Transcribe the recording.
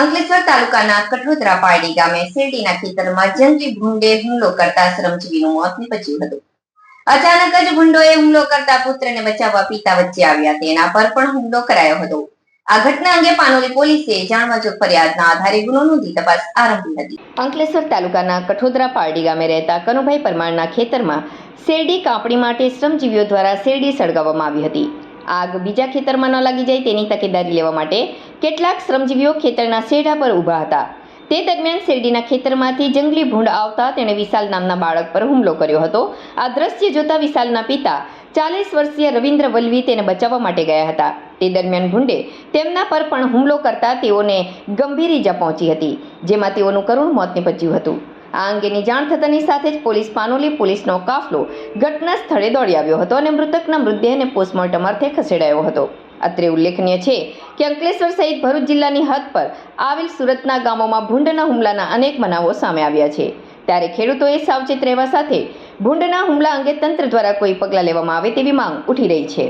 અંકલેશ્વર તાલુકાના કઠોદરા પારડી ગામે શેરડીના ખેતરમાં જંગલી ભૂંડે હુમલો કરતા શ્રમજીવીનું મોત નીપજ્યું હતું. અચાનક જ ભૂંડોએ હુમલો કરતા પુત્રને બચાવવા પિતા વચ્ચે આવ્યા. તેના પર પણ હુમલો કરાયો હતો. આ ઘટના અંગે પાનોલી પોલીસે જાણવા જો ફરિયાદના આધારે ગુનો નોંધી તપાસ આરંભી હતી. અંકલેશ્વર તાલુકાના કઠોદરા પારડી ગામે રહેતા કનુભાઈ પરમારના ખેતરમાં શેરડી કાપણી માટે શ્રમજીવીઓ દ્વારા શેરડી સળગાવવામાં આવી હતી. આગ બીજા ખેતરમાં ન લાગી જાય તેની તકેદારી લેવા માટે કેટલાક શ્રમજીવીઓ ખેતરના શેઢા પર ઊભા હતા. તે દરમિયાન શેરડીના ખેતરમાંથી જંગલી ભૂંડ આવતા તેણે વિશાલ નામના બાળક પર હુમલો કર્યો હતો. આ દ્રશ્ય જોતા વિશાલના પિતા ચાલીસ વર્ષીય રવિન્દ્ર વલ્વી તેને બચાવવા માટે ગયા હતા. તે દરમિયાન ભૂંડે તેમના પર પણ હુમલો કરતા તેઓને ગંભીર ઈજા પહોંચી હતી, જેમાં તેઓનું કરુણ મોત નીપજ્યું હતું. આ અંગેની જાણ થતાની સાથે જ પોલીસ પાનોલી પોલીસનો કાફલો ઘટના સ્થળે દોડી આવ્યો હતો અને મૃતકના મૃતદેહને પોસ્ટમોર્ટમ અર્થે ખસેડાયો હતો. અત્રે ઉલ્લેખનીય છે કે અંકલેશ્વર સહિત ભરૂચ જિલ્લાની હદ પર આવેલ સુરતના ગામોમાં ભૂંડના હુમલાના અનેક બનાવો સામે આવ્યા છે. ત્યારે ખેડૂતોએ સાવચેત રહેવા સાથે ભૂંડના હુમલા અંગે તંત્ર દ્વારા કોઈ પગલાં લેવામાં આવે તેવી માંગ ઉઠી રહી છે.